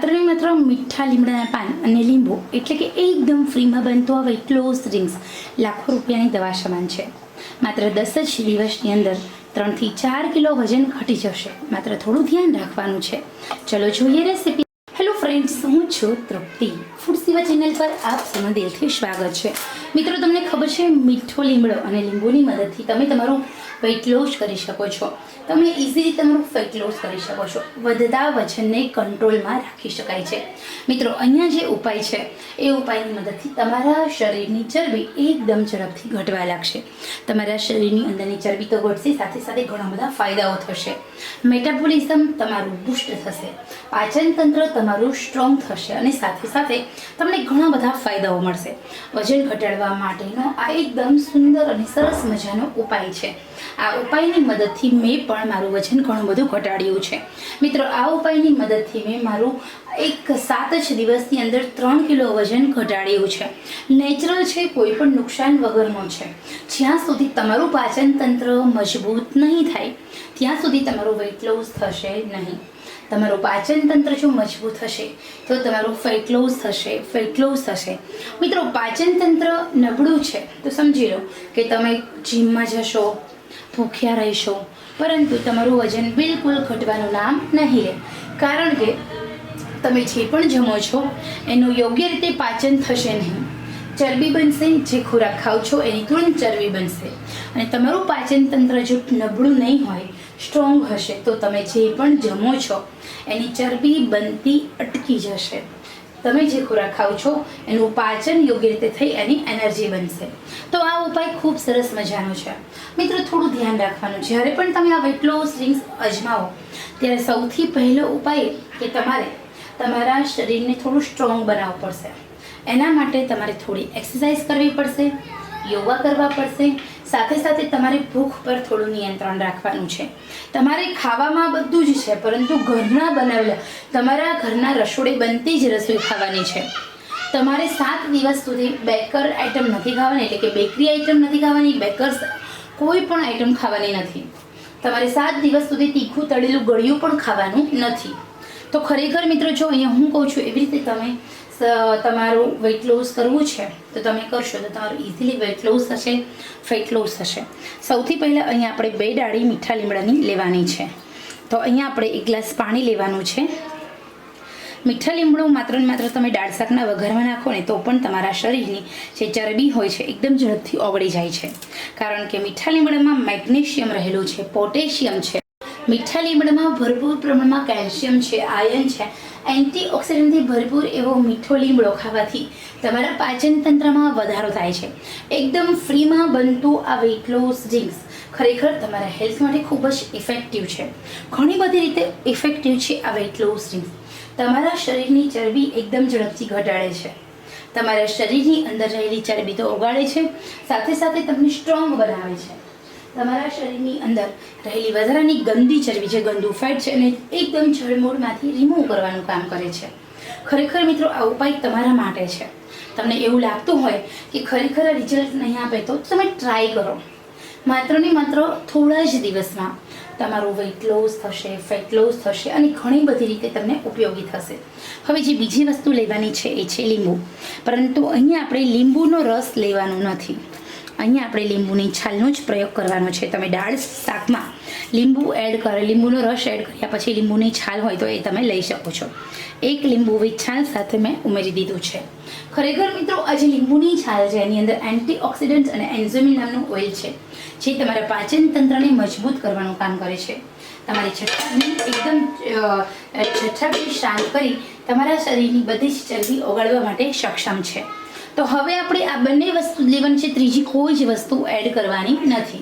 માત્ર માત્ર મીઠા લીમડાના પાન અને લીંબુ એટલે કે એકદમ ફ્રીમાં બનતો આ ક્લોઝ ડ્રિંક્સ લાખો રૂપિયાની દવા સમાન છે. માત્ર દસ જ દિવસની અંદર ત્રણથી ચાર કિલો વજન ઘટી જશે. માત્ર થોડું ધ્યાન રાખવાનું છે. ચલો જોઈએ રેસીપી હેલો ફ્રેન્ડ્સ હું છું તૃપ્તિ. ફૂડ સેવા ચેનલ પર આપ સૌનું દિલથી સ્વાગત છે. મિત્રો, તમને ખબર છે, મીઠો લીમડો અને લીંબુની મદદથી તમે તમારું વેઇટ લોસ કરી શકો છો. તમે ઇઝીલી તમારું ફેટ લોસ કરી શકો છો. વધતા વજનને કંટ્રોલમાં રાખી શકાય છે. મિત્રો, અહીંયા જે ઉપાય છે, એ ઉપાયની મદદથી તમારા શરીરની ચરબી એકદમ ઝડપથી ઘટવા લાગશે. તમારા શરીરની અંદરની ચરબી તો ઘટશે, સાથે સાથે ઘણા બધા ફાયદાઓ થશે. મેટાબોલિઝમ તમારું બુસ્ટ થશે. પાચન તંત્ર તમારું સ્ટ્રોંગ થશે અને સાથે સાથે તમને ઘણા બધા ફાયદાઓ મળશે. વજન ઘટાડવા માટેનો આ એકદમ સુંદર અને સરસ મજાનો ઉપાય છે. આ ઉપાયની મદદથી મેં પણ મારું વજન ઘણું બધું ઘટાડ્યું છે. મિત્રો, આ ઉપાયની મદદથી મેં મારું એક સાત જ દિવસની અંદર ત્રણ કિલો વજન ઘટાડ્યું છે. નેચરલ છે, કોઈ પણ નુકસાન વગરનો છે. જ્યાં સુધી તમારું પાચન તંત્ર મજબૂત નહીં થાય, ત્યાં સુધી તમારું વેઇટ લોસ થશે નહીં. તમારું પાચન તંત્ર જો મજબૂત હશે? તો તમારું ફેટ થશે ફેટ થશે. મિત્રો પાચન તંત્ર નબળું છે. તો સમજી લો કે તમે જીમમાં જશો, ભૂખ્યા રહેશો, પરંતુ તમારું વજન બિલકુલ ઘટવાનું નામ નહીં રહે કારણ કે તમે જે પણ જમો છો, એનું યોગ્ય રીતે પાચન થશે નહીં. ચરબી બનશે, જે ખોરાક ખાવ છો, એની તુરંત ચરબી બનશે. અને તમારું પાચન તંત્ર જો નબળું નહીં હોય સ્ટ્રોંગ હશે, તો તમે જે પણ જમો છો, એની ચરબી બનતી અટકી જશે. તમે જે ખોરાક ખાવ છો, એનું પાચન યોગ્ય રીતે થઈ, એની એનર્જી બનશે. તો આ ઉપાય ખૂબ સરસ મજાનો છે. મિત્રો, થોડું ધ્યાન રાખવાનું. જ્યારે પણ તમે આ વેટ લોસ ડ્રિંક્સ અજમાવો, ત્યારે સૌથી પહેલો ઉપાય કે તમારે તમારા શરીરને થોડું સ્ટ્રોંગ બનાવવું પડશે. એના માટે તમારે થોડી એક્સરસાઇઝ કરવી પડશે, યોગા કરવા પડશે, સાથે સાથે તમારે ભૂખ પર થોડું નિયંત્રણ રાખવાનું છે. તમારે ખાવામાં બધું જ છે, પરંતુ ઘરના બનાવેલા, તમારા ઘરના રસોડે બનતી જ રસોઈ ખાવાની છે. તમારે સાત દિવસ સુધી બેકર આઇટમ નથી ખાવાની, એટલે કે બેકરી આઇટમ નથી ખાવાની બેકર્સ કોઈ પણ આઇટમ ખાવાની નથી. તમારે સાત દિવસ સુધી તીખું તળેલું ગળ્યું પણ ખાવાનું નથી. તો ખરેખર મિત્રો, જો અહીંયા હું કહું છું, એવી રીતે તમે તમારું વેઇટ લોસ કરવું છે, તો તમે કરશો, તો તમારું ઇઝીલી વેઇટ લોસ થશે ફેટ લોસ થશે. સૌથી પહેલાં અહીંયા આપણે બે ડાળી મીઠા લીમડાની લેવાની છે. તો અહીંયા આપણે એક ગ્લાસ પાણી લેવાનું છે. મીઠા લીમડો માત્ર ને માત્ર તમે દાળ શાકના વઘારમાં નાખો ને તો પણ તમારા શરીરની જે ચરબી હોય છે, એકદમ ઝડપથી ઓગળી જાય છે. કારણ કે મીઠા લીમડામાં મેગ્નેશિયમ રહેલું છે, પોટેશિયમ છે. મીઠા લીમડામાં ભરપૂર પ્રમાણમાં કેલ્શિયમ છે આયર્ન છે, એન્ટીઓક્સિડન્ટથી ભરપૂર એવો મીઠો લીમડો ખાવાથી તમારા પાચન તંત્રમાં વધારો થાય છે. એકદમ ફ્રીમાં બનતું આ વેઇટ લોસ ડ્રિંક્સ ખરેખર તમારા હેલ્થ માટે ખૂબ જ ઇફેક્ટિવ છે. ઘણી બધી રીતે ઇફેક્ટિવ છે આ વેઇટ લોસ ડ્રિંક્સ તમારા શરીરની ચરબી એકદમ ઝડપથી ઘટાડે છે. તમારા શરીરની અંદર રહેલી ચરબી તો ઓગાળે છે, સાથે સાથે તમને સ્ટ્રોંગ બનાવે છે. તમારા શરીરની અંદર રહેલી વધારાની ગંદી ચરબી જે ગંદુ ફેટ છે એને એકદમ જળમૂળમાંથી રિમૂવ કરવાનું કામ કરે છે. ખરેખર મિત્રો, આ ઉપાય તમારા માટે છે. તમને એવું લાગતું હોય કે ખરેખર રિઝલ્ટ નહીં આપે તો તમે ટ્રાય કરો. માત્ર ને માત્ર થોડા જ દિવસમાં તમારું વેઇટ લોસ થશે ફેટ લોસ થશે અને ઘણી બધી રીતે તમને ઉપયોગી થશે. હવે જે બીજી વસ્તુ લેવાની છે એ છે લીંબુ. પરંતુ અહીંયા આપણે લીંબુનો રસ લેવાનો નથી. અહીંયા આપણે લીંબુની છાલનો જ પ્રયોગ કરવાનો છે. તમે દાળ શાકમાં લીંબુ એડ કરે, લીંબુનો રસ એડ કર્યા પછી લીંબુની છાલ હોય તો એ તમે લઈ શકો છો. એક લીંબુ વિથ છાલ સાથે મેં ઉમેરી દીધું છે. ખરેખર મિત્રો, આ જે લીંબુની છાલ છે, એની અંદર એન્ટીઓક્સિડન્ટ અને એન્ઝોમિન નામનું ઓઇલ છે, જે તમારા પાચન તંત્રને મજબૂત કરવાનું કામ કરે છે. તમારી છઠ્ઠાને એકદમ છઠ્ઠાથી શાંત કરી તમારા શરીરની બધી જ ચરબી ઓગાળવા માટે સક્ષમ છે. તો હવે આપણે આ બંને વસ્તુ લેવાની છે ત્રીજી કોઈ જ વસ્તુ એડ કરવાની નથી.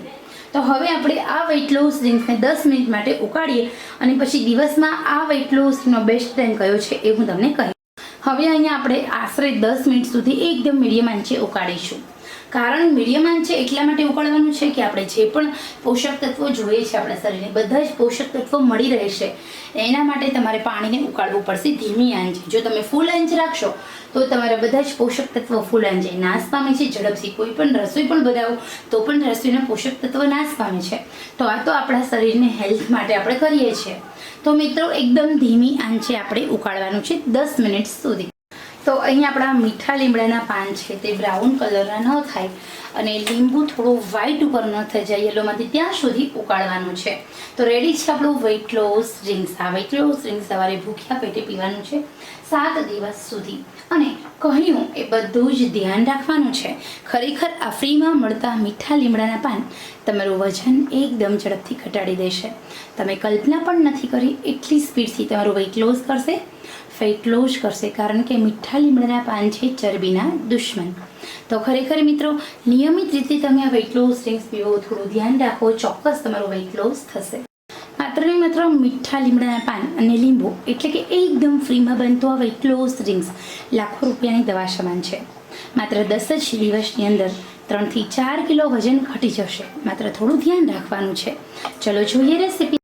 તો હવે આપણે આ વેઇટ લોસ ડ્રિંક્સને દસ મિનિટ માટે ઉકાળીએ અને પછી દિવસમાં આ વેઇટ લોસનો બેસ્ટ ટાઈમ કયો છે એ હું તમને કહીશ. હવે અહીંયા આપણે આશરે દસ મિનિટ સુધી એકદમ મીડિયમ આંચે ઉકાળીશું. કારણ મીડિયમ છે એટલા માટે ઉકળવાનું છે કે આપણે જે પણ પોષક તત્વો જોઈએ છે આપણા શરીરને, બધા જ પોષક તત્વો મળી રહેશે. એના માટે તમારે પાણીને ઉકાળવું પડશે ધીમી આંચે. જો તમે ફૂલ આંચ રાખશો, તો તમારા બધા જ પોષક તત્વો ફૂલ આંચે. નાશ પામે છે, ઝડપથી કોઈ પણ રસોઈ પણ બનાવો, તો પણ રસોઈના પોષક તત્વો નાશ પામે છે. તો આ તો આપણા શરીરને હેલ્થ માટે આપણે કરીએ છીએ. તો મિત્રો, એકદમ ધીમી આંચે આપણે ઉકાળવાનું છે દસ મિનિટ સુધી. તો અહીં આપણા મીઠા લીમડાના પાન છે, તે બ્રાઉન કલરના ન થાય અને લીંબુ થોડું વ્હાઈટ ઉપર ન થઈ જાય યલોમાંથી ત્યાં સુધી ઉકાળવાનું છે. તો રેડી છે આપણું વેઇટ લોસ ડ્રિંક્સ આ વેઇટ લોસ ડ્રિંક્સ સવારે ભૂખ્યા પેટે પીવાનું છે, સાત દિવસ સુધી. અને કહ્યું, એ બધું જ ધ્યાન રાખવાનું છે. ખરેખર આ ફ્રીમાં મળતા મીઠા લીમડાના પાન તમારું વજન એકદમ ઝડપથી ઘટાડી દેશે. તમે કલ્પના પણ નથી કરી એટલી સ્પીડથી તમારું વેઇટ લોસ કરશે. ફેટ લોસ કરશે કારણ કે મીઠા લીમડાના પાન છે ચરબીના દુશ્મન. તો ખરેખર મિત્રો, નિયમિત રીતે તમે આ વેઇટ લોસ ડ્રિંક્સ પીવો, થોડું ધ્યાન રાખો, ચોક્કસ તમારું વેઇટ લોસ થશે. માત્ર ને માત્ર મીઠા લીમડાના પાન અને લીંબુ એટલે કે એકદમ ફ્રીમાં બનતો આ વેઇટ લોસ ડ્રિંક્સ લાખો રૂપિયાની દવા સમાન છે. માત્ર દસ જ દિવસની અંદર ત્રણથી ચાર કિલો વજન ઘટી જશે. માત્ર થોડું ધ્યાન રાખવાનું છે. ચલો જોઈએ રેસીપી